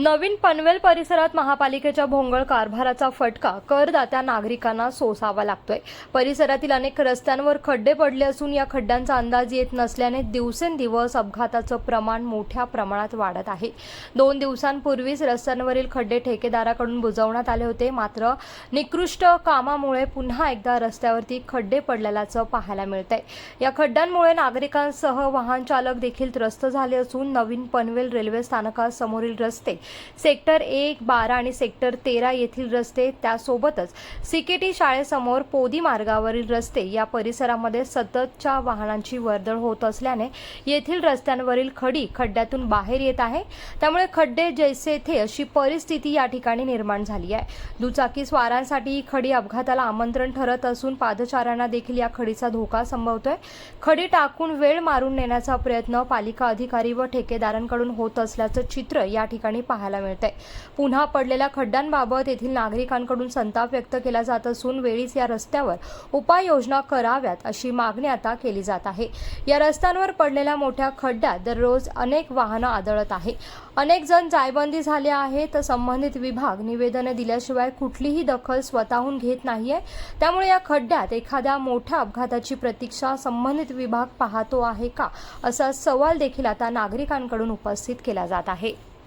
नवीन पनवेल परिसरात महापालिकेच्या भोंगळ कारभाराचा फटका. करदात्या नागरिकांना सोसावा लागतोय. परिसरातील अनेक रस्त्यांवर खड्डे पडले असून या खड्ड्यांचा अंदाज येत नसल्याने दिवसेंदिवस अपघाताचं प्रमाण मोठ्या प्रमाणात वाढत आहे. दोन दिवसांपूर्वीच रस्त्यांवरील खड्डे ठेकेदाराकडून बुजवण्यात आले होते. मात्र निकृष्ट कामामुळे पुन्हा एकदा रस्त्यावरती खड्डे पडलेल्याचं पाहायला मिळतंय. या खड्ड्यांमुळे नागरिकांसह वाहन चालक देखील त्रस्त झाले असून नवीन पनवेल रेल्वे स्थानकासमोरील रस्ते सेक्टर एक बारा आणि सेक्टर तेरा येथील रस्ते त्यासोबतच सिकेटी शाळेसमोर पोदी मार्गावरील रस्ते या परिसरामध्ये सततच्या वाहनांची वर्दळ होत असल्याने येथील रस्त्यांवरील खडी खड्ड्यातून बाहेर येत आहे. त्यामुळे खड्डे जैसे थे अशी परिस्थिती या ठिकाणी निर्माण झाली आहे. दुचाकी स्वारांसाठी ही खडी अपघाताला आमंत्रण ठरत असून पादचाऱ्यांना देखील या खडीचा धोका संभवतोय. खडी टाकून वेळ मारून नेण्याचा प्रयत्न पालिका अधिकारी व ठेकेदारांकडून होत असल्याचं चित्र या ठिकाणी पाहायला मिळतंय. पुन्हा पडलेल्या खड्ड्यांबाबत येथील नागरिकांकडून संताप व्यक्त केला जात असून वेळीच या रस्त्यावर उपाययोजना कराव्यात अशी मागणी आता केली जात आहे. या रस्त्यांवर पडलेल्या मोठ्या खड्ड्यात दररोज अनेक वाहनं आदळत आहे. अनेक जण जायबंदी झाले आहे तर संबंधित विभाग निवेदने दिल्याशिवाय कुठलीही दखल स्वतःहून घेत नाहीये. त्यामुळे या खड्ड्यात एखाद्या मोठ्या अपघाताची प्रतीक्षा संबंधित विभाग पाहतो आहे का? असा सवाल देखील आता नागरिकांकडून उपस्थित केला जात आहे.